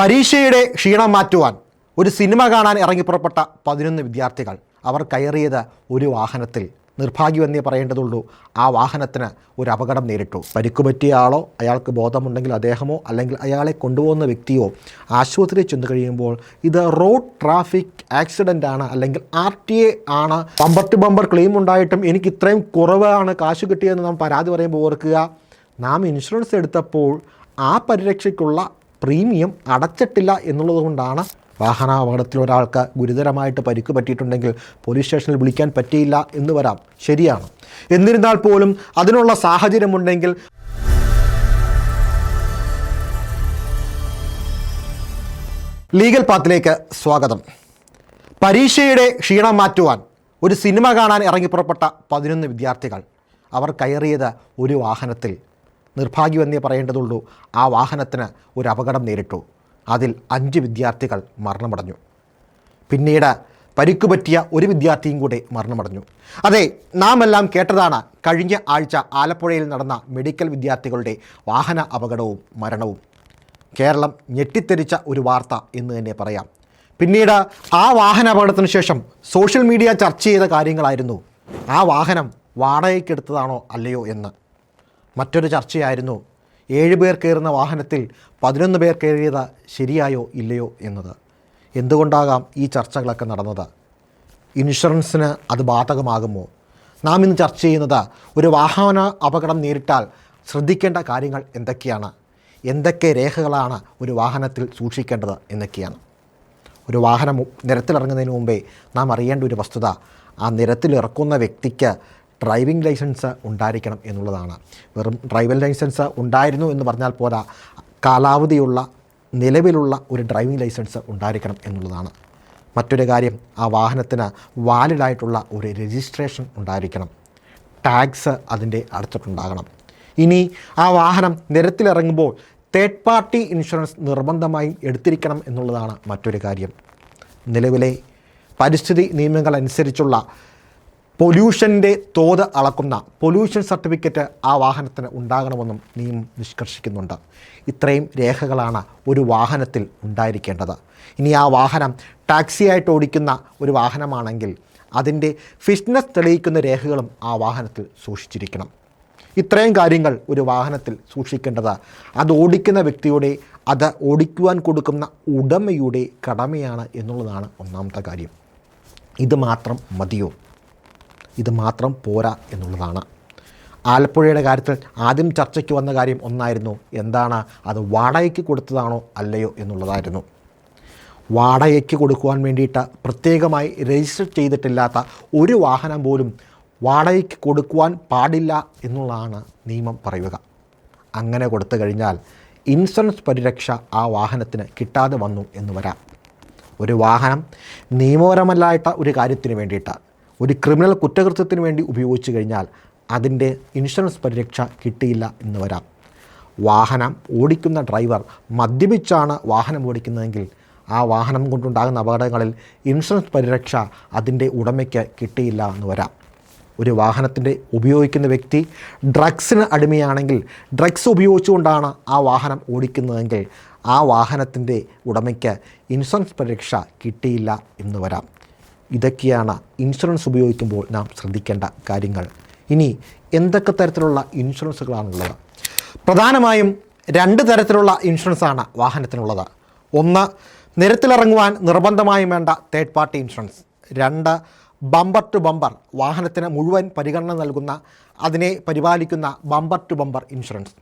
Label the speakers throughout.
Speaker 1: പരീക്ഷയുടെ ക്ഷീണം മാറ്റുവാൻ ഒരു സിനിമ കാണാൻ ഇറങ്ങി പുറപ്പെട്ട പതിനൊന്ന് വിദ്യാർത്ഥികൾ അവർ കയറിയത് ഒരു വാഹനത്തിൽ. നിർഭാഗ്യമെന്നേ പറയേണ്ടതുള്ളൂ. ആ വാഹനത്തിന് ഒരു അപകടം നേരിട്ടു. പരിക്കുപറ്റിയ ആളോ അയാൾക്ക് ബോധമുണ്ടെങ്കിൽ അദ്ദേഹമോ അല്ലെങ്കിൽ അയാളെ കൊണ്ടുപോകുന്ന വ്യക്തിയോ ആശുപത്രിയിൽ ചെന്ന് കഴിയുമ്പോൾ ഇത് റോഡ് ട്രാഫിക് ആക്സിഡന്റ് ആണ് അല്ലെങ്കിൽ ആർ ടി എ ആണ്. ബമ്പർ ടു ബമ്പർ ക്ലെയിം ഉണ്ടായിട്ടും എനിക്ക് ഇത്രയും കുറവാണ് കാശ് കിട്ടിയതെന്ന് നാം പരാതി പറയുമ്പോൾ ഓർക്കുക നാം ഇൻഷുറൻസ് എടുത്തപ്പോൾ ആ പരിരക്ഷയ്ക്കുള്ള പ്രീമിയം അടച്ചിട്ടില്ല എന്നുള്ളത് കൊണ്ടാണ് വാഹനാപകടത്തിൽ ഒരാൾക്ക് ഗുരുതരമായിട്ട് പരിക്ക് പറ്റിയിട്ടുണ്ടെങ്കിൽ പോലീസ് സ്റ്റേഷനിൽ വിളിക്കാൻ പറ്റിയില്ല എന്ന് വരാം. ശരിയാണ്. എന്നിരുന്നാൽ പോലും അതിനുള്ള സാഹചര്യമുണ്ടെങ്കിൽ ലീഗൽ പാത്തിലേക്ക് സ്വാഗതം. പരീക്ഷയുടെ ക്ഷീണം മാറ്റുവാൻ ഒരു സിനിമ കാണാൻ ഇറങ്ങി പുറപ്പെട്ട പതിനൊന്ന് വിദ്യാർത്ഥികൾ. അവർ കയറിയത് ഒരു വാഹനത്തിൽ. നിർഭാഗ്യമെന്നേ പറയേണ്ടതുള്ളൂ. ആ വാഹനത്തിന് ഒരു അപകടം നേരിട്ടു. അതിൽ അഞ്ച് വിദ്യാർത്ഥികൾ മരണമടഞ്ഞു. പിന്നീട് പരിക്കു പറ്റിയ ഒരു വിദ്യാർത്ഥിയും കൂടെ മരണമടഞ്ഞു. അതെ നാം എല്ലാം കേട്ടതാണ് കഴിഞ്ഞ ആഴ്ച ആലപ്പുഴയിൽ നടന്ന മെഡിക്കൽ വിദ്യാർത്ഥികളുടെ വാഹന അപകടവും മരണവും. കേരളം ഞെട്ടിത്തെരിച്ച ഒരു വാർത്ത എന്ന് തന്നെ പറയാം. പിന്നീട് ആ വാഹന അപകടത്തിന് ശേഷം സോഷ്യൽ മീഡിയ ചർച്ച ചെയ്ത കാര്യങ്ങളായിരുന്നു. ആ വാഹനം വാടകയ്ക്കെടുത്തതാണോ അല്ലയോ എന്ന്. മറ്റൊരു ചർച്ചയായിരുന്നു ഏഴ് പേർ കയറുന്ന വാഹനത്തിൽ പതിനൊന്ന് പേർ കയറിയത് ശരിയായോ ഇല്ലയോ എന്നത്. എന്തുകൊണ്ടാകാം ഈ ചർച്ചകളൊക്കെ നടന്നത്? ഇൻഷുറൻസിന് അത് ബാധകമാകുമോ? നാം ഇന്ന് ചർച്ച ചെയ്യുന്നത് ഒരു വാഹന അപകടം നേരിട്ടാൽ ശ്രദ്ധിക്കേണ്ട കാര്യങ്ങൾ എന്തൊക്കെയാണ്? എന്തൊക്കെ രേഖകളാണ് ഒരു വാഹനത്തിൽ സൂക്ഷിക്കേണ്ടത് എന്നൊക്കെയാണ്. ഒരു വാഹനം നിരത്തിലിറങ്ങുന്നതിന് മുമ്പേ നാം അറിയേണ്ട ഒരു വസ്തുത ആ നിരത്തിലിറക്കുന്ന വ്യക്തിക്ക് ഡ്രൈവിംഗ് ലൈസൻസ് ഉണ്ടായിരിക്കണം എന്നുള്ളതാണ്. വെറും ഡ്രൈവിംഗ് ലൈസൻസ് ഉണ്ടായിരുന്നു എന്ന് പറഞ്ഞാൽ പോരാ കാലാവധിയുള്ള നിലവിലുള്ള ഒരു ഡ്രൈവിംഗ് ലൈസൻസ് ഉണ്ടായിരിക്കണം എന്നുള്ളതാണ്. മറ്റൊരു കാര്യം ആ വാഹനത്തിന് വാലിഡായിട്ടുള്ള ഒരു രജിസ്ട്രേഷൻ ഉണ്ടായിരിക്കണം. ടാക്സ് അതിന്റെ അടച്ചിട്ടുണ്ടാകണം. ഇനി ആ വാഹനം നിരത്തിലിറങ്ങുമ്പോൾ തേർഡ് പാർട്ടി ഇൻഷുറൻസ് നിർബന്ധമായും എടുത്തിരിക്കണം എന്നുള്ളതാണ് മറ്റൊരു കാര്യം. നിലവിലെ പരിസ്ഥിതി നിയമങ്ങൾ അനുസരിച്ചുള്ള പൊല്യൂഷന്റെ തോത് അളക്കുന്ന പൊല്യൂഷൻ സർട്ടിഫിക്കറ്റ് ആ വാഹനത്തിന് ഉണ്ടാകണമെന്നും നിയമം നിഷ്കർഷിക്കുന്നുണ്ട്. ഇത്രയും രേഖകളാണ് ഒരു വാഹനത്തിൽ ഉണ്ടായിരിക്കേണ്ടത്. ഇനി ആ വാഹനം ടാക്സിയായിട്ട് ഓടിക്കുന്ന ഒരു വാഹനമാണെങ്കിൽ അതിന്റെ ഫിറ്റ്നസ് തെളിയിക്കുന്ന രേഖകളും ആ വാഹനത്തിൽ സൂക്ഷിച്ചിരിക്കണം. ഇത്രയും കാര്യങ്ങൾ ഒരു വാഹനത്തിൽ സൂക്ഷിക്കേണ്ടത് അത് ഓടിക്കുന്ന വ്യക്തിയുടെ അത് ഓടിക്കുവാൻ കൊടുക്കുന്ന ഉടമയുടെ കടമയാണ് എന്നുള്ളതാണ് ഒന്നാമത്തെ കാര്യം. ഇത് മാത്രം മതിയോ? ഇത് മാത്രം പോരാ എന്നുള്ളതാണ്. ആലപ്പുഴയുടെ കാര്യത്തിൽ ആദ്യം ചർച്ചയ്ക്ക് വന്ന കാര്യം ഒന്നായിരുന്നു എന്താണ് അത് വാടകയ്ക്ക് കൊടുത്തതാണോ അല്ലയോ എന്നുള്ളതായിരുന്നു. വാടകയ്ക്ക് കൊടുക്കുവാൻ വേണ്ടിയിട്ട് പ്രത്യേകമായി രജിസ്റ്റർ ചെയ്തിട്ടില്ലാത്ത ഒരു വാഹനം പോലും വാടകയ്ക്ക് കൊടുക്കുവാൻ പാടില്ല എന്നുള്ളതാണ് നിയമം പറയുക. അങ്ങനെ കൊടുത്തു കഴിഞ്ഞാൽ ഇൻഷുറൻസ് പരിരക്ഷ ആ വാഹനത്തിന് കിട്ടാതെ വന്നു എന്ന് വരാം. ഒരു വാഹനം നിയമപരമല്ലായിട്ട ഒരു കാര്യത്തിന് വേണ്ടിയിട്ട് ഒരു ക്രിമിനൽ കുറ്റകൃത്യത്തിന് വേണ്ടി ഉപയോഗിച്ചു കഴിഞ്ഞാൽ അതിന്റെ ഇൻഷുറൻസ് പരിരക്ഷ കിട്ടിയില്ല എന്ന് വരാം. വാഹനം ഓടിക്കുന്ന ഡ്രൈവർ മദ്യപിച്ചാണ് വാഹനം ഓടിക്കുന്നതെങ്കിൽ ആ വാഹനം കൊണ്ടുണ്ടാകുന്ന അപകടങ്ങളിൽ ഇൻഷുറൻസ് പരിരക്ഷ അതിന്റെ ഉടമയ്ക്ക് കിട്ടിയില്ല എന്ന് വരാം. ഒരു വാഹനത്തിന്റെ ഉപയോഗിക്കുന്ന വ്യക്തി ഡ്രഗ്സിന് അടിമയാണെങ്കിൽ ഡ്രഗ്സ് ഉപയോഗിച്ചുകൊണ്ടാണ് ആ വാഹനം ഓടിക്കുന്നതെങ്കിൽ ആ വാഹനത്തിന്റെ ഉടമയ്ക്ക് ഇൻഷുറൻസ് പരിരക്ഷ കിട്ടിയില്ല എന്ന് വരാം. ഇതൊക്കെയാണ് ഇൻഷുറൻസ് ഉപയോഗിക്കുമ്പോൾ നാം ശ്രദ്ധിക്കേണ്ട കാര്യങ്ങൾ. ഇനി എന്തൊക്കെ തരത്തിലുള്ള ഇൻഷുറൻസുകളാണുള്ളത് പ്രധാനമായും രണ്ട് തരത്തിലുള്ള ഇൻഷുറൻസാണ് വാഹനത്തിനുള്ളത്. ഒന്ന് നിരത്തിലിറങ്ങുവാൻ നിർബന്ധമായും വേണ്ട തേർഡ് പാർട്ടി ഇൻഷുറൻസ് രണ്ട് ബമ്പർ ടു ബമ്പർ വാഹനത്തിന് മുഴുവൻ പരിഗണന നൽകുന്ന അതിനെ പരിപാലിക്കുന്ന ബമ്പർ ടു ബമ്പർ ഇൻഷുറൻസ്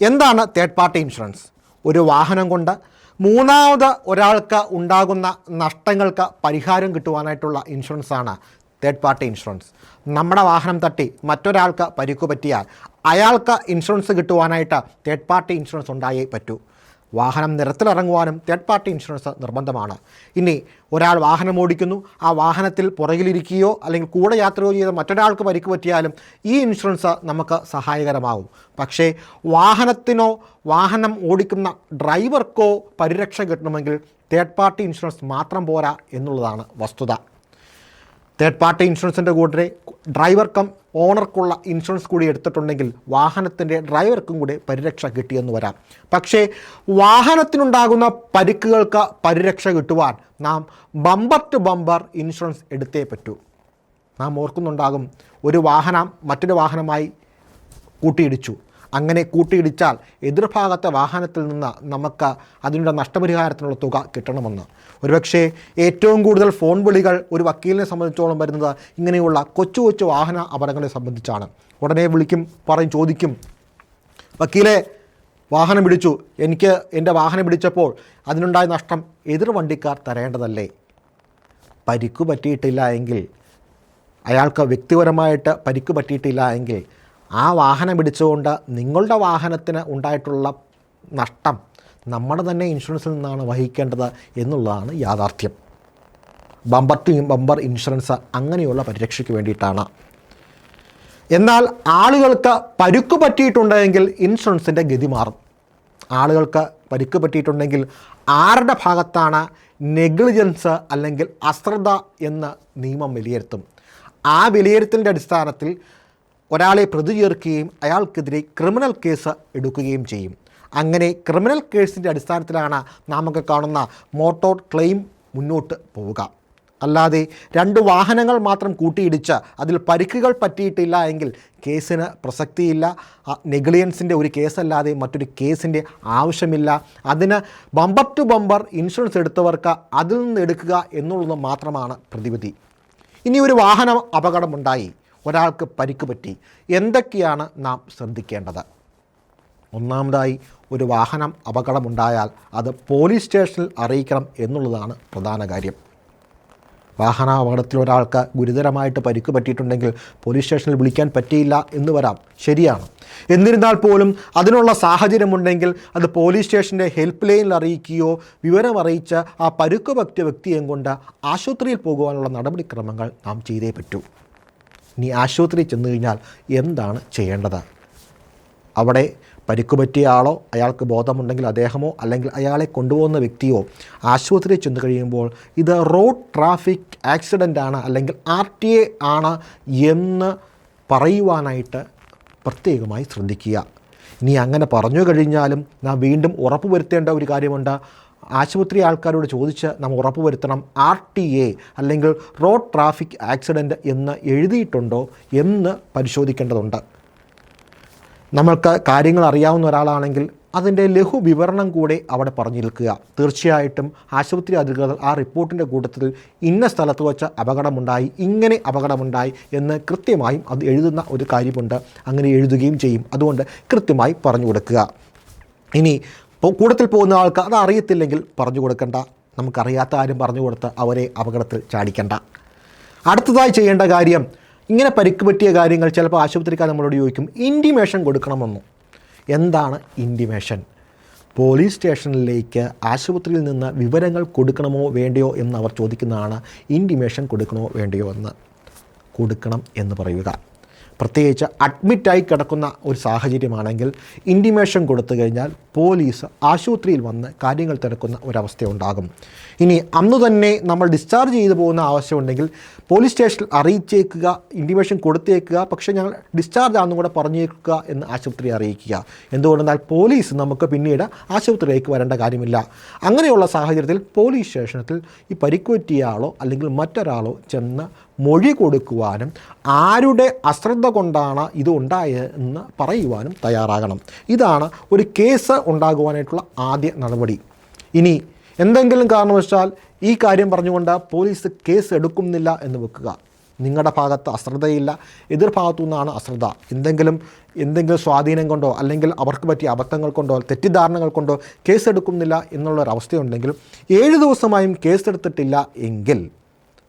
Speaker 1: എന്താണ് തേർഡ് പാർട്ടി ഇൻഷുറൻസ് ഒരു വാഹനം കൊണ്ട് മൂന്നാമത് ഒരാൾക്ക് ഉണ്ടാകുന്ന നഷ്ടങ്ങൾക്ക് പരിഹാരം കിട്ടുവാനായിട്ടുള്ള ഇൻഷുറൻസാണ് തേർഡ് പാർട്ടി ഇൻഷുറൻസ് നമ്മുടെ വാഹനം തട്ടി മറ്റൊരാൾക്ക് പരിക്കു പറ്റിയാൽ അയാൾക്ക് ഇൻഷുറൻസ് കിട്ടുവാനായിട്ട് തേർഡ് പാർട്ടി ഇൻഷുറൻസ് ഉണ്ടായേ പറ്റൂ. വാഹനം നിരത്തിലിറങ്ങുവാനും തേർഡ് പാർട്ടി ഇൻഷുറൻസ് നിർബന്ധമാണ്. ഇനി ഒരാൾ വാഹനം ഓടിക്കുന്നു ആ വാഹനത്തിൽ പുറകിലിരിക്കുകയോ അല്ലെങ്കിൽ കൂടെ യാത്രയോ ചെയ്ത മറ്റൊരാൾക്ക് പരിക്ക് പറ്റിയാലും ഈ ഇൻഷുറൻസ് നമുക്ക് സഹായകരമാകും പക്ഷേ വാഹനത്തിനോ വാഹനം ഓടിക്കുന്ന ഡ്രൈവർക്കോ പരിരക്ഷ കിട്ടണമെങ്കിൽ തേർഡ് പാർട്ടി ഇൻഷുറൻസ് മാത്രം പോരാ എന്നുള്ളതാണ് വസ്തുത. തേർഡ് പാർട്ടി ഇൻഷുറൻസിന്റെ കൂടെ ഡ്രൈവർ കം ഓണർക്കുള്ള ഇൻഷുറൻസ് കൂടി എടുത്തിട്ടുണ്ടെങ്കിൽ വാഹനത്തിന്റെ ഡ്രൈവർക്കും കൂടി പരിരക്ഷ കിട്ടിയെന്ന് വരാം. പക്ഷേ വാഹനത്തിനുണ്ടാകുന്ന പരിക്കുകൾക്ക് പരിരക്ഷ കിട്ടുവാൻ നാം ബമ്പർ ടു ബമ്പർ ഇൻഷുറൻസ് എടുത്തേ പറ്റൂ. നാം ഓർക്കുന്നുണ്ടാകും ഒരു വാഹനം മറ്റൊരു വാഹനമായി കൂട്ടിയിടിച്ചു. അങ്ങനെ കൂട്ടിയിടിച്ചാൽ എതിർഭാഗത്തെ വാഹനത്തിൽ നിന്ന് നമുക്ക് അതിനുള്ള നഷ്ടപരിഹാരത്തിനുള്ള തുക കിട്ടണമെന്ന്. ഒരുപക്ഷേ ഏറ്റവും കൂടുതൽ ഫോൺ വിളികൾ ഒരു വക്കീലിനെ സംബന്ധിച്ചോളം വരുന്നത് ഇങ്ങനെയുള്ള കൊച്ചു കൊച്ചു വാഹന അപകടങ്ങളെ സംബന്ധിച്ചാണ്. ഉടനെ വിളിക്കും പറയും ചോദിക്കും. വക്കീലെ വാഹനം പിടിച്ചു എനിക്ക് എന്റെ വാഹനം പിടിച്ചപ്പോൾ അതിനുണ്ടായ നഷ്ടം എതിർ വണ്ടിക്കാർ തരേണ്ടതല്ലേ? പരിക്കു പറ്റിയിട്ടില്ല എങ്കിൽ അയാൾക്ക് വ്യക്തിപരമായിട്ട് പരിക്ക് പറ്റിയിട്ടില്ല എങ്കിൽ ആ വാഹനം പിടിച്ചുകൊണ്ട് നിങ്ങളുടെ വാഹനത്തിന് ഉണ്ടായിട്ടുള്ള നഷ്ടം നമ്മുടെ തന്നെ ഇൻഷുറൻസിൽ നിന്നാണ് വഹിക്കേണ്ടത് എന്നുള്ളതാണ് യാഥാർത്ഥ്യം. ബമ്പർ ടു ബമ്പർ ഇൻഷുറൻസ് അങ്ങനെയുള്ള പരിരക്ഷയ്ക്ക് വേണ്ടിയിട്ടാണ്. എന്നാൽ ആളുകൾക്ക് പരുക്ക് പറ്റിയിട്ടുണ്ടെങ്കിൽ ഇൻഷുറൻസിന്റെ ഗതി മാറും. ആളുകൾക്ക് പരുക്ക് പറ്റിയിട്ടുണ്ടെങ്കിൽ ആരുടെ ഭാഗത്താണ് നെഗ്ലിജൻസ് അല്ലെങ്കിൽ അശ്രദ്ധ എന്ന് നിയമം വിലയിരുത്തും. ആ വിലയിരുത്തലിന്റെ അടിസ്ഥാനത്തിൽ ഒരാളെ പ്രതി ചേർക്കുകയും അയാൾക്കെതിരെ ക്രിമിനൽ കേസ് എടുക്കുകയും ചെയ്യും. അങ്ങനെ ക്രിമിനൽ കേസിന്റെ അടിസ്ഥാനത്തിലാണ് നാമൊക്കെ കാണുന്ന മോട്ടോർ ക്ലെയിം മുന്നോട്ട് പോവുക. അല്ലാതെ രണ്ട് വാഹനങ്ങൾ മാത്രം കൂട്ടിയിടിച്ച് അതിൽ പരിക്കുകൾ പറ്റിയിട്ടില്ല എങ്കിൽ കേസിന് പ്രസക്തിയില്ല. നെഗ്ലിയൻസിന്റെ ഒരു കേസല്ലാതെ മറ്റൊരു കേസിന്റെ ആവശ്യമില്ല. അതിന് ബമ്പർ ടു ബമ്പർ ഇൻഷുറൻസ് എടുത്തവർക്ക് അതിൽ നിന്ന് എടുക്കുക എന്നുള്ളത് മാത്രമാണ് പ്രതിവിധി. ഇനി ഒരു വാഹന അപകടമുണ്ടായി. ഒരാൾക്ക് പരിക്ക് പറ്റി. എന്തൊക്കെയാണ് നാം ശ്രദ്ധിക്കേണ്ടത്? ഒന്നാമതായി ഒരു വാഹനം അപകടമുണ്ടായാൽ അത് പോലീസ് സ്റ്റേഷനിൽ അറിയിക്കണം എന്നുള്ളതാണ് പ്രധാന കാര്യം. വാഹന അപകടത്തിൽ ഒരാൾക്ക് ഗുരുതരമായിട്ട് പരിക്ക് പറ്റിയിട്ടുണ്ടെങ്കിൽ പോലീസ് സ്റ്റേഷനിൽ വിളിക്കാൻ പറ്റിയില്ല എന്ന് വരാം. ശരിയാണ്. എന്നിരുന്നാൽ പോലും അതിനുള്ള സാഹചര്യമുണ്ടെങ്കിൽ അത് പോലീസ് സ്റ്റേഷന്റെ ഹെൽപ്പ് ലൈനിൽ അറിയിക്കുകയോ വിവരം അറിയിച്ച് ആ പരുക്ക് പറ്റിയ വ്യക്തിയെയും കൊണ്ട് ആശുപത്രിയിൽ പോകുവാനുള്ള നടപടിക്രമങ്ങൾ നാം ചെയ്തേ പറ്റൂ. ഇനി ആശുപത്രിയിൽ ചെന്നു കഴിഞ്ഞാൽ എന്താണ് ചെയ്യേണ്ടത്? അവിടെ പരിക്ക് പറ്റിയ ആളോ അയാൾക്ക് ബോധമുണ്ടെങ്കിൽ അദ്ദേഹമോ അല്ലെങ്കിൽ അയാളെ കൊണ്ടുപോകുന്ന വ്യക്തിയോ ആശുപത്രിയിൽ ചെന്ന് കഴിയുമ്പോൾ ഇത് റോഡ് ട്രാഫിക് ആക്സിഡന്റ് ആണ് അല്ലെങ്കിൽ ആർ ടി എ ആണ് എന്ന് പറയുവാനായിട്ട് പ്രത്യേകമായി ശ്രദ്ധിക്കുക. ഇനി അങ്ങനെ പറഞ്ഞു കഴിഞ്ഞാലും നാം വീണ്ടും ഉറപ്പുവരുത്തേണ്ട ഒരു കാര്യമുണ്ട്. ആശുപത്രി ആൾക്കാരോട് ചോദിച്ച് നാം ഉറപ്പുവരുത്തണം ആർ ടി എ അല്ലെങ്കിൽ റോഡ് ട്രാഫിക് ആക്സിഡന്റ് എന്ന് എഴുതിയിട്ടുണ്ടോ എന്ന് പരിശോധിക്കേണ്ടതുണ്ട്. നമ്മൾക്ക് കാര്യങ്ങൾ അറിയാവുന്ന ഒരാളാണെങ്കിൽ അതിന്റെ ലഘു വിവരണം കൂടെ അവിടെ പറഞ്ഞു നിൽക്കുക. തീർച്ചയായിട്ടും ആശുപത്രി അധികൃതർ ആ റിപ്പോർട്ടിന്റെ കൂട്ടത്തിൽ ഇന്ന സ്ഥലത്ത് വെച്ച അപകടമുണ്ടായി ഇങ്ങനെ അപകടമുണ്ടായി എന്ന് കൃത്യമായും അത് എഴുതുന്ന ഒരു കാര്യമുണ്ട്. അങ്ങനെ എഴുതുകയും ചെയ്യും. അതുകൊണ്ട് കൃത്യമായി പറഞ്ഞു കൊടുക്കുക. ഇനി കൂടത്തിൽ പോകുന്ന ആൾക്ക് അത് അറിയത്തില്ലെങ്കിൽ പറഞ്ഞു കൊടുക്കണ്ട. നമുക്കറിയാത്ത ആരും പറഞ്ഞു കൊടുത്ത് അവരെ അപകടത്തിൽ ചാടിക്കണ്ട. അടുത്തതായി ചെയ്യേണ്ട കാര്യം ഇങ്ങനെ പരിക്ക് പറ്റിയ കാര്യങ്ങൾ ചിലപ്പോൾ ആശുപത്രിക്കാർ നമ്മളോട് ചോദിക്കും ഇന്റിമേഷൻ കൊടുക്കണമെന്നും? എന്താണ് ഇന്റിമേഷൻ പോലീസ് സ്റ്റേഷനിലേക്ക് ആശുപത്രിയിൽ നിന്ന് വിവരങ്ങൾ കൊടുക്കണമോ വേണ്ടയോ എന്ന് അവർ ചോദിക്കുന്നതാണ് ഇന്റിമേഷൻ കൊടുക്കണമോ വേണ്ടയോ എന്ന്. കൊടുക്കണം എന്ന് പറയുക. പ്രത്യേകിച്ച് അഡ്മിറ്റായി കിടക്കുന്ന ഒരു സാഹചര്യമാണെങ്കിൽ ഇന്റിമേഷൻ കൊടുത്തു കഴിഞ്ഞാൽ പോലീസ് ആശുപത്രിയിൽ വന്ന് കാര്യങ്ങൾ തിരക്കുന്ന ഒരവസ്ഥയുണ്ടാകും ഇനി അന്ന് തന്നെ നമ്മൾ ഡിസ്ചാർജ് ചെയ്തു പോകുന്ന ആവശ്യമുണ്ടെങ്കിൽ പോലീസ് സ്റ്റേഷനിൽ അറിയിച്ചേക്കുക ഇന്റിമേഷൻ കൊടുത്തേക്കുക പക്ഷേ ഞങ്ങൾ ഡിസ്ചാർജ് ആണെന്നും കൂടെ പറഞ്ഞേക്കുക എന്ന് ആശുപത്രി അറിയിക്കുക. എന്തുകൊണ്ടെന്നാൽ പോലീസ് നമുക്ക് പിന്നീട് ആശുപത്രിയിലേക്ക് വരേണ്ട കാര്യമില്ല. അങ്ങനെയുള്ള സാഹചര്യത്തിൽ പോലീസ് സ്റ്റേഷനത്തിൽ ഈ പരിക്കുപറ്റിയ ആളോ അല്ലെങ്കിൽ മറ്റൊരാളോ ചെന്ന് മൊഴി കൊടുക്കുവാനും ആരുടെ അശ്രദ്ധ കൊണ്ടാണ് ഇത് ഉണ്ടായതെന്ന് പറയുവാനും തയ്യാറാകണം. ഇതാണ് ഒരു കേസ് ഉണ്ടാകുവാനായിട്ടുള്ള ആദ്യ നടപടി. ഇനി എന്തെങ്കിലും കാരണവശാൽ ഈ കാര്യം പറഞ്ഞുകൊണ്ട് പോലീസ് കേസ് എടുക്കുന്നില്ല എന്ന് വെക്കുക. നിങ്ങളുടെ ഭാഗത്ത് അശ്രദ്ധയില്ല. എതിർഭാഗത്തു നിന്നാണ് അശ്രദ്ധ. എന്തെങ്കിലും എന്തെങ്കിലും സ്വാധീനം കൊണ്ടോ അല്ലെങ്കിൽ അവർക്ക് പറ്റിയ അബദ്ധങ്ങൾ കൊണ്ടോ തെറ്റിദ്ധാരണകൾ കൊണ്ടോ കേസെടുക്കുന്നില്ല എന്നുള്ളൊരവസ്ഥയുണ്ടെങ്കിൽ ഏഴ് ദിവസമായും കേസെടുത്തിട്ടില്ല എങ്കിൽ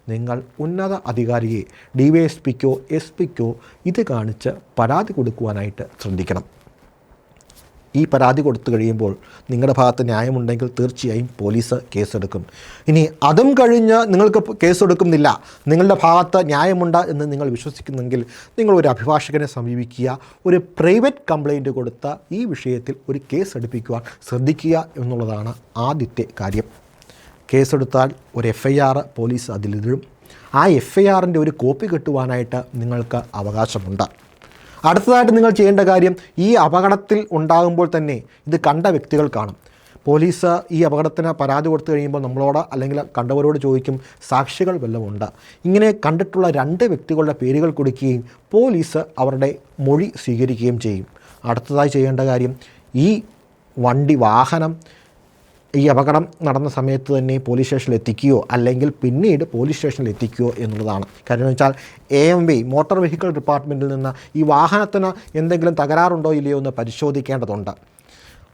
Speaker 1: നിങ്ങൾ ഉന്നത അധികാരിയെ ഡി വൈ എസ് പിക്കോ എസ് പിക്കോ ഇത് കാണിച്ച് പരാതി കൊടുക്കുവാനായിട്ട് ശ്രദ്ധിക്കണം. ഈ പരാതി കൊടുത്തു കഴിയുമ്പോൾ നിങ്ങളുടെ ഭാഗത്ത് ന്യായമുണ്ടെങ്കിൽ തീർച്ചയായും പോലീസ് കേസെടുക്കും. ഇനി അതും കഴിഞ്ഞ് നിങ്ങൾക്ക് കേസെടുക്കുന്നില്ല. നിങ്ങളുടെ ഭാഗത്ത് ന്യായമുണ്ട് എന്ന് നിങ്ങൾ വിശ്വസിക്കുന്നെങ്കിൽ നിങ്ങൾ ഒരു അഭിഭാഷകനെ സമീപിക്കുക ഒരു പ്രൈവറ്റ് കംപ്ലൈന്റ് കൊടുത്ത ഈ വിഷയത്തിൽ ഒരു കേസ് എടുപ്പിക്കുവാൻ ശ്രദ്ധിക്കുക എന്നുള്ളതാണ് ആദ്യത്തെ കാര്യം. കേസെടുത്താൽ ഒരു എഫ് ഐ ആർ പോലീസ് അതിലിടും. ആ എഫ് ഐ ആറിന്റെ ഒരു കോപ്പി കിട്ടുവാനായിട്ട് നിങ്ങൾക്ക് അവകാശമുണ്ട്. അടുത്തതായിട്ട് നിങ്ങൾ ചെയ്യേണ്ട കാര്യം ഈ അപകടത്തിൽ ഉണ്ടാകുമ്പോൾ തന്നെ ഇത് കണ്ട വ്യക്തികൾ കാണും. പോലീസ് ഈ അപകടത്തിന് പരാതി കൊടുത്തു കഴിയുമ്പോൾ നമ്മളോട് അല്ലെങ്കിൽ കണ്ടവരോട് ചോദിക്കും സാക്ഷികൾ വല്ലതുമുണ്ട് ഇങ്ങനെ കണ്ടിട്ടുള്ള രണ്ട് വ്യക്തികളുടെ പേരുകൾ കൊടുക്കുകയും പോലീസ് അവരുടെ മൊഴി സ്വീകരിക്കുകയും ചെയ്യും. അടുത്തതായി ചെയ്യേണ്ട കാര്യം ഈ വണ്ടി വാഹനം ഈ അപകടം നടന്ന സമയത്ത് തന്നെ പോലീസ് സ്റ്റേഷനിൽ എത്തിക്കുകയോ അല്ലെങ്കിൽ പിന്നീട് പോലീസ് സ്റ്റേഷനിൽ എത്തിക്കുകയോ എന്നുള്ളതാണ്. കാര്യം എന്ന് വെച്ചാൽ A M V motor vehicle ഡിപ്പാർട്ട്മെന്റിൽ നിന്ന് ഈ വാഹനത്തിന് എന്തെങ്കിലും തകരാറുണ്ടോ ഇല്ലയോ എന്ന് പരിശോധിക്കേണ്ടതുണ്ട്.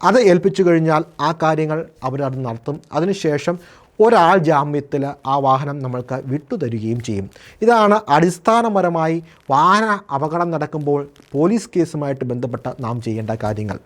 Speaker 1: അത് ഏൽപ്പിച്ചു കഴിഞ്ഞാൽ ആ കാര്യങ്ങൾ അവരത് നടത്തും. അതിനുശേഷം ഒരാൾ ജാമ്യത്തിൽ ആ വാഹനം നമ്മൾക്ക് വിട്ടുതരികയും ചെയ്യും. ഇതാണ് അടിസ്ഥാനപരമായി വാഹന അപകടം നടക്കുമ്പോൾ പോലീസ് കേസുമായിട്ട് ബന്ധപ്പെട്ട നാം ചെയ്യേണ്ട കാര്യങ്ങൾ.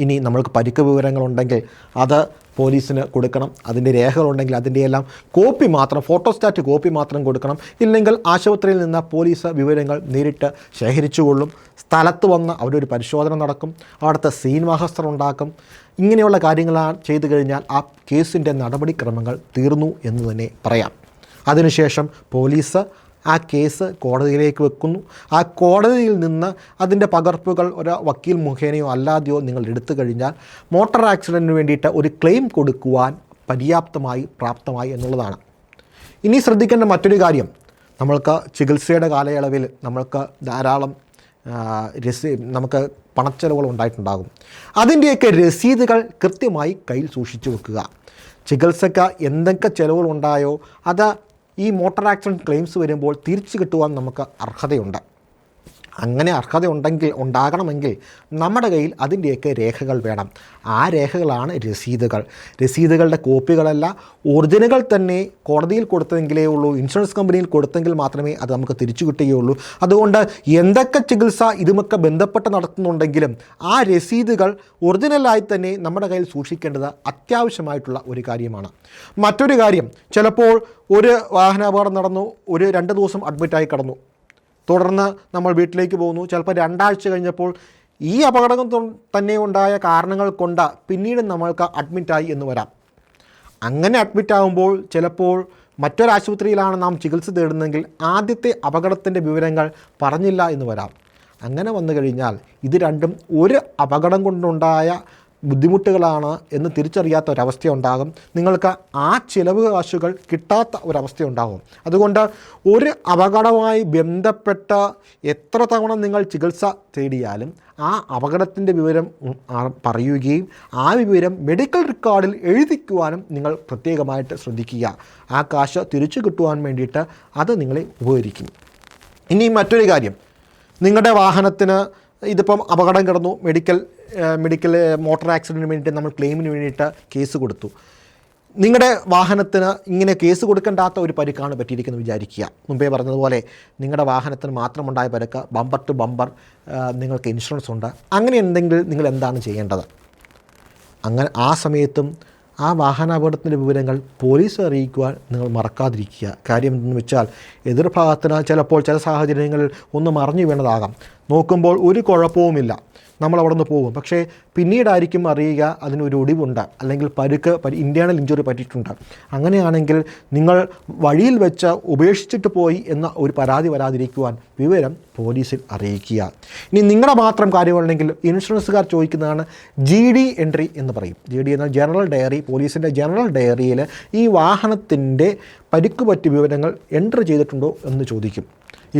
Speaker 1: ഇനി നമ്മൾക്ക് പരിക്ക് വിവരങ്ങളുണ്ടെങ്കിൽ അത് പോലീസിന് കൊടുക്കണം. അതിന്റെ രേഖകളുണ്ടെങ്കിൽ അതിന്റെ എല്ലാം കോപ്പി മാത്രം ഫോട്ടോസ്റ്റാറ്റ് കോപ്പി മാത്രം കൊടുക്കണം. ഇല്ലെങ്കിൽ ആശുപത്രിയിൽ നിന്ന് പോലീസ് വിവരങ്ങൾ നേരിട്ട് ശേഖരിച്ചുകൊള്ളും. സ്ഥലത്ത് വന്ന് ഒരു പരിശോധന നടക്കും. അവിടുത്തെ സീൻ ഉണ്ടാക്കും. ഇങ്ങനെയുള്ള കാര്യങ്ങളാണ് ചെയ്തു കഴിഞ്ഞാൽ ആ കേസിന്റെ നടപടിക്രമങ്ങൾ തീർന്നു എന്ന് തന്നെ പറയാം. അതിനുശേഷം പോലീസ് ആ കേസ് കോടതിയിലേക്ക് വെക്കുന്നു. ആ കോടതിയിൽ നിന്ന് അതിന്റെ പകർപ്പുകൾ ഒരു വക്കീൽ മുഖേനയോ അല്ലാതെയോ നിങ്ങൾ എടുത്തു കഴിഞ്ഞാൽ മോട്ടോർ ആക്സിഡന്റിന് വേണ്ടിയിട്ട് ഒരു ക്ലെയിം കൊടുക്കുവാൻ പര്യാപ്തമായി പ്രാപ്തമായി എന്നുള്ളതാണ്. ഇനി ശ്രദ്ധിക്കേണ്ട മറ്റൊരു കാര്യം. നമ്മൾക്ക് ചികിത്സയുടെ കാലയളവിൽ നമ്മൾക്ക് ധാരാളം രസീ നമുക്ക് പണച്ചെലവുകൾ ഉണ്ടായിട്ടുണ്ടാകും. അതിന്റെയൊക്കെ രസീതുകൾ കൃത്യമായി കയ്യിൽ സൂക്ഷിച്ചു വെക്കുക. ചികിത്സയ്ക്ക് എന്തൊക്കെ ചിലവുകളുണ്ടായോ അത് ഈ മോട്ടോർ ആക്സിഡന്റ് ക്ലെയിംസ് വരുമ്പോൾ തിരിച്ചു കിട്ടുവാൻ നമുക്ക് അർഹതയുണ്ട്. അങ്ങനെ അർഹത ഉണ്ടെങ്കിൽ ഉണ്ടാകണമെങ്കിൽ നമ്മുടെ കയ്യിൽ അതിന്റെയൊക്കെ രേഖകൾ വേണം. ആ രേഖകളാണ് രസീതുകൾ. രസീതുകളുടെ കോപ്പികളല്ല ഒറിജിനുകൾ തന്നെ കോടതിയിൽ കൊടുത്തെങ്കിലേ ഉള്ളൂ ഇൻഷുറൻസ് കമ്പനിയിൽ കൊടുത്തെങ്കിൽ മാത്രമേ അത് നമുക്ക് തിരിച്ചു കിട്ടുകയുള്ളൂ. അതുകൊണ്ട് എന്തൊക്കെ ചികിത്സ ഇതുമൊക്കെ ബന്ധപ്പെട്ട് നടത്തുന്നുണ്ടെങ്കിലും ആ രസീതുകൾ ഒറിജിനലായി തന്നെ നമ്മുടെ കയ്യിൽ സൂക്ഷിക്കേണ്ടത് അത്യാവശ്യമായിട്ടുള്ള ഒരു കാര്യമാണ്. മറ്റൊരു കാര്യം ചിലപ്പോൾ ഒരു വാഹനാപകടം നടന്നു ഒരു രണ്ട് ദിവസം അഡ്മിറ്റായി കിടന്നു. തുടർന്ന് നമ്മൾ വീട്ടിലേക്ക് പോകുന്നു. ചിലപ്പോൾ രണ്ടാഴ്ച കഴിഞ്ഞപ്പോൾ ഈ അപകടം തന്നെ ഉണ്ടായ കാരണങ്ങൾ കൊണ്ട് പിന്നീട് നമ്മൾക്ക് അഡ്മിറ്റായി എന്ന് വരാം. അങ്ങനെ അഡ്മിറ്റ് ആകുമ്പോൾ ചിലപ്പോൾ മറ്റൊരാശുപത്രിയിലാണ് നാം ചികിത്സ തേടുന്നതെങ്കിൽ ആദ്യത്തെ അപകടത്തിന്റെ വിവരങ്ങൾ പറഞ്ഞില്ല എന്ന് വരാം. അങ്ങനെ വന്നു കഴിഞ്ഞാൽ ഇത് രണ്ടും ഒരു അപകടം കൊണ്ടുണ്ടായ ബുദ്ധിമുട്ടുകളാണ് എന്ന് തിരിച്ചറിയാത്ത ഒരവസ്ഥ ഉണ്ടാകും നിങ്ങൾക്ക് ആ ചിലവ് കാശുകൾ കിട്ടാത്ത ഒരവസ്ഥ ഉണ്ടാകും അതുകൊണ്ട് ഒരു അപകടവുമായി ബന്ധപ്പെട്ട എത്ര തവണ നിങ്ങൾ ചികിത്സ തേടിയാലും ആ അപകടത്തിന്റെ വിവരം പറയുകയും ആ വിവരം മെഡിക്കൽ റെക്കോർഡിൽ എഴുതിക്കുവാനും നിങ്ങൾ പ്രത്യേകമായിട്ട് ശ്രദ്ധിക്കുക. ആ കാശ് തിരിച്ചു കിട്ടുവാൻ വേണ്ടിയിട്ട് അത് നിങ്ങളെ ഉപകരിക്കും. ഇനി മറ്റൊരു കാര്യം. നിങ്ങളുടെ വാഹനത്തിന് ഇതിപ്പം അപകടം കിടന്നു. മെഡിക്കൽ മെഡിക്കൽ മോട്ടോർ ആക്സിഡന്റിന് വേണ്ടിയിട്ട് നമ്മൾ ക്ലെയിമിന് വേണ്ടിയിട്ട് കേസ് കൊടുത്തു. നിങ്ങളുടെ വാഹനത്തിന് ഇങ്ങനെ കേസ് കൊടുക്കേണ്ടാത്ത ഒരു പരിക്കാണ് പറ്റിയിരിക്കുന്നത് വിചാരിക്കുക. മുമ്പേ പറഞ്ഞതുപോലെ നിങ്ങളുടെ വാഹനത്തിന് മാത്രമുണ്ടായ പരിക്ക് ബമ്പർ ടു ബമ്പർ നിങ്ങൾക്ക് ഇൻഷുറൻസ് ഉണ്ട്. അങ്ങനെ എന്തെങ്കിലും നിങ്ങൾ എന്താണ് ചെയ്യേണ്ടത്? അങ്ങനെ ആ സമയത്തും ആ വാഹന വാഹനാപകടത്തിന്റെ വിവരങ്ങൾ പോലീസ് അറിയിക്കുവാൻ നിങ്ങൾ മറക്കാതിരിക്കുക. കാര്യം എന്തെന്ന് വെച്ചാൽ എതിർഭാഗത്തിന് ചിലപ്പോൾ ചില സാഹചര്യങ്ങളിൽ ഒന്ന് മറിഞ്ഞു വീണതാകാം. നോക്കുമ്പോൾ ഒരു കുഴപ്പവുമില്ല. നമ്മൾ അവിടെ നിന്ന് പോകും. പക്ഷേ പിന്നീടായിരിക്കും അറിയുക അതിനൊരു ഒടിവുണ്ട്. അല്ലെങ്കിൽ പരുക്ക് ഇന്റേണൽ ഇഞ്ചുറി പറ്റിയിട്ടുണ്ട്. അങ്ങനെയാണെങ്കിൽ നിങ്ങൾ വഴിയിൽ വെച്ച് ഉപേക്ഷിച്ചിട്ട് പോയി എന്ന ഒരു പരാതി വരാതിരിക്കുവാൻ വിവരം പോലീസിൽ അറിയിക്കുക. ഇനി നിങ്ങളുടെ മാത്രം കാര്യമുണ്ടെങ്കിൽ ഇൻഷുറൻസുകാർ ചോദിക്കുന്നതാണ് ജി ഡി എൻട്രി എന്ന് പറയും. ജി ഡി എന്നാൽ ജനറൽ ഡയറി പോലീസിന്റെ ജനറൽ ഡയറിയിൽ ഈ വാഹനത്തിന്റെ പരിക്ക് പറ്റിയ വിവരങ്ങൾ എൻട്രി ചെയ്തിട്ടുണ്ടോ എന്ന് ചോദിക്കും.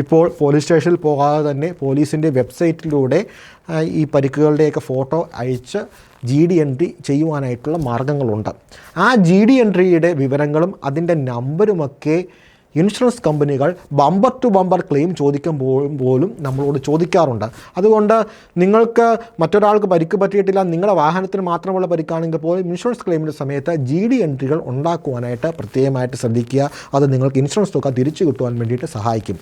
Speaker 1: ഇപ്പോൾ പോലീസ് സ്റ്റേഷനിൽ പോകാതെ തന്നെ പോലീസിന്റെ വെബ്സൈറ്റിലൂടെ ഈ പരിക്കുകളുടെയൊക്കെ ഫോട്ടോ അയച്ച് ജി ഡി എൻട്രി ചെയ്യുവാനായിട്ടുള്ള മാർഗങ്ങളുണ്ട്. ആ ജി ഡി എൻട്രിയുടെ വിവരങ്ങളും അതിന്റെ നമ്പരുമൊക്കെ ഇൻഷുറൻസ് കമ്പനികൾ ബമ്പർ ടു ബമ്പർ ക്ലെയിം ചോദിക്കുമ്പോൾ പോലും നമ്മളോട് ചോദിക്കാറുണ്ട്. അതുകൊണ്ട് നിങ്ങൾക്ക് മറ്റൊരാൾക്ക് പരിക്ക് പറ്റിയിട്ടില്ല നിങ്ങളുടെ വാഹനത്തിന് മാത്രമുള്ള പരിക്കാണെങ്കിൽ പോലും ഇൻഷുറൻസ് ക്ലെയിമിന്റെ സമയത്ത് ജി ഡി എൻട്രികൾ ഉണ്ടാക്കുവാനായിട്ട് പ്രത്യേകമായിട്ട് ശ്രദ്ധിക്കുക. അത് നിങ്ങൾക്ക് ഇൻഷുറൻസ് തുക തിരിച്ചു കിട്ടുവാൻ വേണ്ടിയിട്ട് സഹായിക്കും.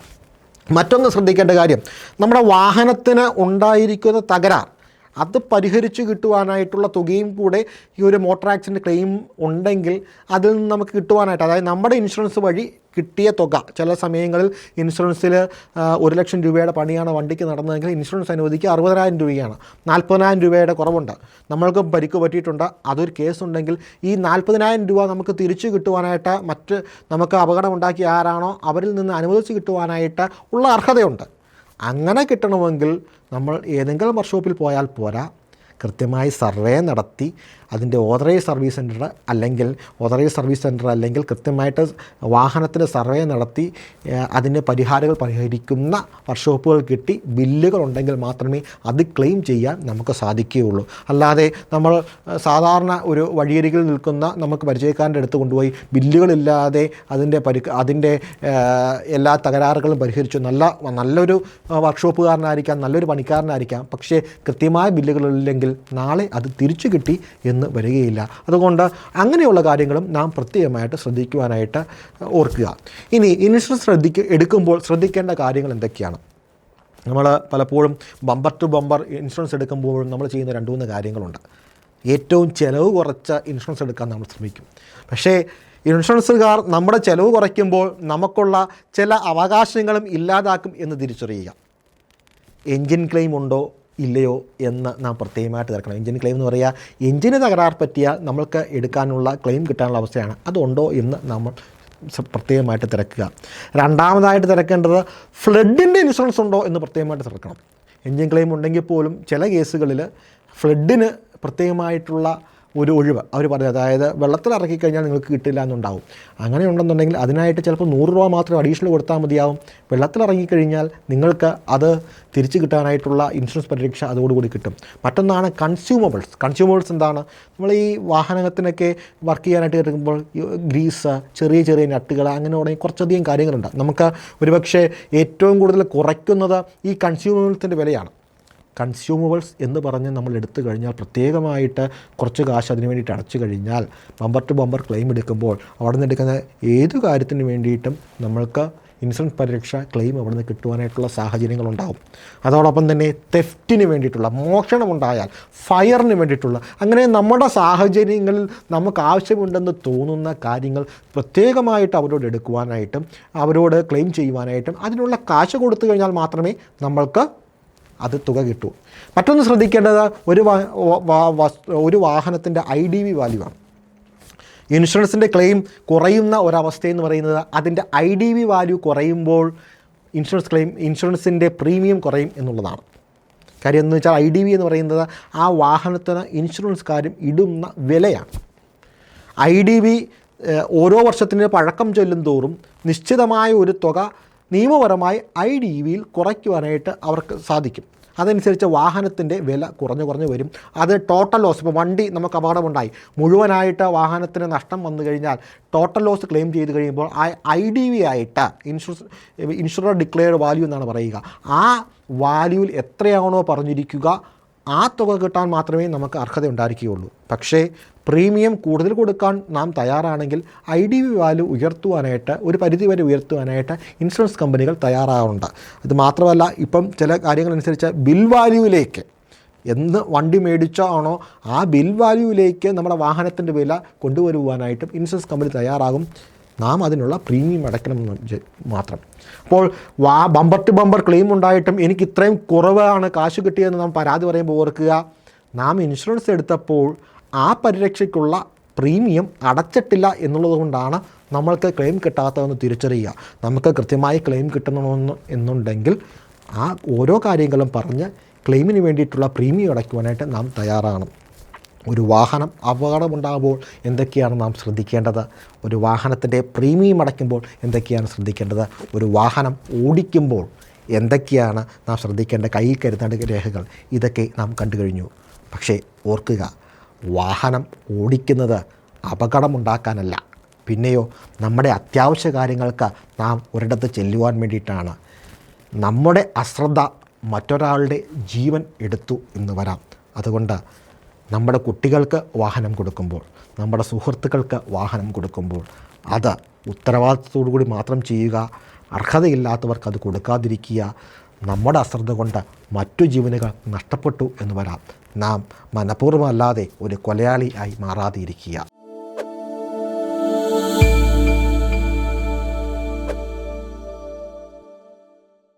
Speaker 1: മറ്റൊന്ന് ശ്രദ്ധിക്കേണ്ട കാര്യം. നമ്മുടെ വാഹനത്തിന് ഉണ്ടായിരിക്കുന്ന തകരാർ. അത് പരിഹരിച്ച് കിട്ടുവാനായിട്ടുള്ള തുകയും കൂടെ ഈ ഒരു മോട്ടോർ ആക്സിഡന്റ് ക്ലെയിം ഉണ്ടെങ്കിൽ അതിൽ നിന്ന് നമുക്ക് കിട്ടുവാനായിട്ട് അതായത് നമ്മുടെ ഇൻഷുറൻസ് വഴി കിട്ടിയ തുക. ചില സമയങ്ങളിൽ ഇൻഷുറൻസിൽ ഒരു ലക്ഷം രൂപയുടെ പണിയാണ് വണ്ടിക്ക് നടന്നതെങ്കിൽ ഇൻഷുറൻസ് അനുവദിക്കുക അറുപതിനായിരം രൂപയാണ്. നാൽപ്പതിനായിരം രൂപയുടെ കുറവുണ്ട്. നമ്മൾക്ക് പരിക്ക് പറ്റിയിട്ടുണ്ട്. അതൊരു കേസ് ഉണ്ടെങ്കിൽ ഈ നാൽപ്പതിനായിരം രൂപ നമുക്ക് തിരിച്ചു കിട്ടുവാനായിട്ട് മറ്റ് നമുക്ക് അപകടമുണ്ടാക്കിയ ആരാണോ അവരിൽ നിന്ന് അനുവദിച്ച് കിട്ടുവാനായിട്ട് ഉള്ള അർഹതയുണ്ട്. അങ്ങനെ കിട്ടണമെങ്കിൽ നമ്മൾ ഏതെങ്കിലും വർക്ക്ഷോപ്പിൽ പോയാൽ പോരാ. കൃത്യമായി സർവേ നടത്തി അതിന്റെ ഓതറൈസ് സർവീസ് സെന്റർ അല്ലെങ്കിൽ ഓതറൈസ് സർവീസ് സെന്റർ അല്ലെങ്കിൽ കൃത്യമായിട്ട് വാഹനത്തിന് സർവേ നടത്തി അതിന്റെ പരിഹാരങ്ങൾ പരിഹരിക്കുന്ന വർക്ക്ഷോപ്പുകൾ കിട്ടി ബില്ലുകൾ ഉണ്ടെങ്കിൽ മാത്രമേ അത് ക്ലെയിം ചെയ്യാൻ നമുക്ക് സാധിക്കുകയുള്ളൂ. അല്ലാതെ നമ്മൾ സാധാരണ ഒരു വഴിയരികിൽ നിൽക്കുന്ന നമുക്ക് പരിചയക്കാരന്റെ അടുത്ത് കൊണ്ടുപോയി ബില്ലുകളില്ലാതെ അതിന്റെ പരി അതിന്റെ എല്ലാ തകരാറുകളും പരിഹരിച്ചു. നല്ല നല്ലൊരു വർക്ക്ഷോപ്പുകാരനായിരിക്കാം നല്ലൊരു പണിക്കാരനായിരിക്കാം. പക്ഷേ കൃത്യമായ ബില്ലുകളില്ലെങ്കിൽ നാളെ അത് തിരിച്ചു കിട്ടി എന്ന് വരികയില്ല. അതുകൊണ്ട് അങ്ങനെയുള്ള കാര്യങ്ങളും നാം പ്രത്യേകമായിട്ട് ശ്രദ്ധിക്കുവാനായിട്ട് ഓർക്കുക. ഇനി ഇൻഷുറൻസ് ശ്രദ്ധിക്ക എടുക്കുമ്പോൾ ശ്രദ്ധിക്കേണ്ട കാര്യങ്ങൾ എന്തൊക്കെയാണ്? നമ്മൾ പലപ്പോഴും ബമ്പർ ടു ബമ്പർ ഇൻഷുറൻസ് എടുക്കുമ്പോഴും നമ്മൾ ചെയ്യുന്ന രണ്ട് മൂന്ന് കാര്യങ്ങളുണ്ട്. ഏറ്റവും ചിലവ് കുറച്ച ഇൻഷുറൻസ് എടുക്കാൻ നമ്മൾ ശ്രമിക്കും. പക്ഷേ ഇൻഷുറൻസുകാർ നമ്മുടെ ചിലവ് കുറയ്ക്കുമ്പോൾ നമുക്കുള്ള ചില അവകാശങ്ങളും ഇല്ലാതാക്കും എന്ന് തിരിച്ചറിയുക. എൻജിൻ ക്ലെയിം ഉണ്ടോ? ഇല്ലയോ എന്ന് നാം പ്രത്യേകമായിട്ട് തീർക്കണം എഞ്ചിൻ ക്ലെയിം എന്ന് പറയുക എഞ്ചിന് തകരാർ പറ്റിയ നമ്മൾക്ക് എടുക്കാനുള്ള ക്ലെയിം കിട്ടാനുള്ള അവസ്ഥയാണ്. അതുണ്ടോ എന്ന് നമ്മൾ പ്രത്യേകമായിട്ട് തിരക്കുക. രണ്ടാമതായിട്ട് തിരക്കേണ്ടത് ഫ്ലഡിന്റെ ഇൻഷുറൻസ് ഉണ്ടോ എന്ന് പ്രത്യേകമായിട്ട് തിരക്കണം. എഞ്ചിൻ ക്ലെയിം ഉണ്ടെങ്കിൽ പോലും ചില കേസുകളിൽ ഫ്ലഡിന് പ്രത്യേകമായിട്ടുള്ള ഒരു ഒഴിവ്. അവർ പറയും അതായത് വെള്ളത്തിൽ ഇറക്കി കഴിഞ്ഞാൽ നിങ്ങൾക്ക് കിട്ടില്ല എന്നുണ്ടാവും. അങ്ങനെ ഉണ്ടെന്നുണ്ടെങ്കിൽ അതിനായിട്ട് ചിലപ്പോൾ നൂറ് രൂപ മാത്രം അഡീഷണൽ കൊടുത്താൽ മതിയാവും. വെള്ളത്തിൽ ഇറങ്ങിക്കഴിഞ്ഞാൽ നിങ്ങൾക്ക് അത് തിരിച്ചു കിട്ടാനായിട്ടുള്ള ഇൻഷുറൻസ് പരിരക്ഷ അതോടുകൂടി കിട്ടും. മറ്റൊന്നാണ് കൺസ്യൂമബിൾസ് കൺസ്യൂമബിൾസ് എന്താണ്? നമ്മൾ ഈ വാഹനത്തിനൊക്കെ വർക്ക് ചെയ്യാനായിട്ട് കിട്ടുമ്പോൾ ഗ്രീസ് ചെറിയ ചെറിയ നട്ടുകൾ അങ്ങനെ തുടങ്ങി കുറച്ചധികം കാര്യങ്ങളുണ്ട്. നമുക്ക് ഒരുപക്ഷെ ഏറ്റവും കൂടുതൽ കുറയ്ക്കുന്നത് ഈ കൺസ്യൂമബിൾസിന്റെ വിലയാണ്. കൺസ്യൂമബിൾസ് എന്ന് പറഞ്ഞ് നമ്മൾ എടുത്തു കഴിഞ്ഞാൽ പ്രത്യേകമായിട്ട് കുറച്ച് കാശ് അതിന് വേണ്ടിയിട്ട് അടച്ചു കഴിഞ്ഞാൽ ബമ്പർ ടു ബമ്പർ ക്ലെയിം എടുക്കുമ്പോൾ അവിടെ നിന്ന് എടുക്കുന്ന ഏത് കാര്യത്തിന് വേണ്ടിയിട്ടും നമ്മൾക്ക് ഇൻഷുറൻസ് പരിരക്ഷ ക്ലെയിം അവിടെ നിന്ന് കിട്ടുവാനായിട്ടുള്ള സാഹചര്യങ്ങളുണ്ടാവും. അതോടൊപ്പം തന്നെ തെഫ്റ്റിന് വേണ്ടിയിട്ടുള്ള മോഷണമുണ്ടായാൽ ഫയറിന് വേണ്ടിയിട്ടുള്ള അങ്ങനെ നമ്മുടെ സാഹചര്യങ്ങളിൽ നമുക്ക് ആവശ്യമുണ്ടെന്ന് തോന്നുന്ന കാര്യങ്ങൾ പ്രത്യേകമായിട്ട് അവരോട് എടുക്കുവാനായിട്ടും അവരോട് ക്ലെയിം ചെയ്യുവാനായിട്ടും അതിനുള്ള കാശ് കൊടുത്തു കഴിഞ്ഞാൽ മാത്രമേ നമ്മൾക്ക് അത് തുക കിട്ടും. മറ്റൊന്ന് ശ്രദ്ധിക്കേണ്ടത് ഒരു ഒരു വാഹനത്തിന്റെ ഐ ഡി വി വാല്യൂ ആണ്. ഇൻഷുറൻസിന്റെ ക്ലെയിം കുറയുന്ന ഒരവസ്ഥയെന്ന് പറയുന്നത് അതിന്റെ ഐ ഡി വി വാല്യൂ കുറയുമ്പോൾ ഇൻഷുറൻസ് ക്ലെയിം ഇൻഷുറൻസിന്റെ പ്രീമിയം കുറയും എന്നുള്ളതാണ്. കാര്യം എന്ന് വെച്ചാൽ ഐ ഡി വി എന്ന് പറയുന്നത് ആ വാഹനത്തിന് ഇൻഷുറൻസ്കാരും ഇടുന്ന വിലയാണ്. ഐ ഡി വി ഓരോ വർഷത്തിന് പഴക്കം ചൊല്ലും തോറും നിശ്ചിതമായ ഒരു തുക നിയമപരമായി ഐ ഡി വിയിൽ കുറയ്ക്കുവാനായിട്ട് അവർക്ക് സാധിക്കും. അതനുസരിച്ച് വാഹനത്തിന്റെ വില കുറഞ്ഞു കുറഞ്ഞു വരും. അത് ടോട്ടൽ ലോസ് ഇപ്പോൾ വണ്ടി നമുക്ക് അപകടമുണ്ടായി. മുഴുവനായിട്ട് വാഹനത്തിന് നഷ്ടം വന്നു കഴിഞ്ഞാൽ ടോട്ടൽ ലോസ് ക്ലെയിം ചെയ്ത് കഴിയുമ്പോൾ ആ ഐ ഡി വി ആയിട്ട് ഇൻഷുറൻസ് ഇൻഷുറർ ഡിക്ലെയർഡ് വാല്യൂ എന്നാണ് പറയുക. ആ വാല്യൂവിൽ എത്രയാണോ പറഞ്ഞിരിക്കുക ആ തുക കിട്ടാൻ മാത്രമേ നമുക്ക് അർഹത ഉണ്ടായിരിക്കുകയുള്ളൂ. പക്ഷേ പ്രീമിയം കൂടുതൽ കൊടുക്കാൻ നാം തയ്യാറാണെങ്കിൽ ഐ ഡി വി വാല്യൂ ഉയർത്തുവാനായിട്ട് ഒരു പരിധി വരെ ഉയർത്തുവാനായിട്ട് ഇൻഷുറൻസ് കമ്പനികൾ തയ്യാറാവുന്നുണ്ട്. ഇത് മാത്രമല്ല ഇപ്പം ചില കാര്യങ്ങളനുസരിച്ച് ബിൽ വാല്യൂവിലേക്ക് എന്ന് വണ്ടി മേടിച്ചാണോ ആ ബിൽ വാല്യൂവിലേക്ക് നമ്മുടെ വാഹനത്തിന്റെ വില കൊണ്ടുവരുവാനായിട്ടും ഇൻഷുറൻസ് കമ്പനി തയ്യാറാകും. നാം അതിനുള്ള പ്രീമിയം അടയ്ക്കണം എന്ന് മാത്രം. അപ്പോൾ വാ ബമ്പർ ടു ബമ്പർ ക്ലെയിം ഉണ്ടായിട്ടും എനിക്ക് ഇത്രയും കുറവാണ് കാശ് കിട്ടിയതെന്ന് നാം പരാതി പറയുമ്പോൾ ഓർക്കുക നാം ഇൻഷുറൻസ് എടുത്തപ്പോൾ ആ പരിരക്ഷയ്ക്കുള്ള പ്രീമിയം അടച്ചിട്ടില്ല എന്നുള്ളത് കൊണ്ടാണ് നമ്മൾക്ക് ക്ലെയിം കിട്ടാത്തതെന്ന് തിരിച്ചറിയുക. നമുക്ക് കൃത്യമായി ക്ലെയിം കിട്ടണമെന്ന് എന്നുണ്ടെങ്കിൽ ആ ഓരോ കാര്യങ്ങളും പറഞ്ഞ് ക്ലെയിമിന് വേണ്ടിയിട്ടുള്ള പ്രീമിയം അടയ്ക്കുവാനായിട്ട് നാം തയ്യാറാണ് ഒരു വാഹനം അപകടമുണ്ടാകുമ്പോൾ എന്തൊക്കെയാണ് നാം ശ്രദ്ധിക്കേണ്ടത്? ഒരു വാഹനത്തിന്റെ പ്രീമിയം അടയ്ക്കുമ്പോൾ എന്തൊക്കെയാണ് ശ്രദ്ധിക്കേണ്ടത്? ഒരു വാഹനം ഓടിക്കുമ്പോൾ എന്തൊക്കെയാണ് നാം ശ്രദ്ധിക്കേണ്ട കയ്യിൽ കരുതേണ്ട രേഖകൾ? ഇതൊക്കെ നാം കണ്ടു കഴിഞ്ഞു. പക്ഷേ ഓർക്കുക വാഹനം ഓടിക്കുന്നത് അപകടമുണ്ടാക്കാനല്ല. പിന്നെയോ നമ്മുടെ അത്യാവശ്യ കാര്യങ്ങൾക്ക് നാം ഒരിടത്ത് ചെല്ലുവാൻ വേണ്ടിയിട്ടാണ്. നമ്മുടെ അശ്രദ്ധ മറ്റൊരാളുടെ ജീവൻ എടുത്തു എന്ന് വരാം. അതുകൊണ്ട് നമ്മുടെ കുട്ടികൾക്ക് വാഹനം കൊടുക്കുമ്പോൾ നമ്മുടെ സുഹൃത്തുക്കൾക്ക് വാഹനം കൊടുക്കുമ്പോൾ അത് ഉത്തരവാദിത്തത്തോടു കൂടി മാത്രം ചെയ്യുക അർഹതയില്ലാത്തവർക്ക് അത് കൊടുക്കാതിരിക്കുക നമ്മുടെ അശ്രദ്ധ കൊണ്ട് മറ്റു ജീവനുകൾ നഷ്ടപ്പെട്ടു എന്ന് വരാം. നാം മനഃപൂർവമല്ലാതെ ഒരു കൊലയാളി ആയി മാറാതെ ഇരിക്കുക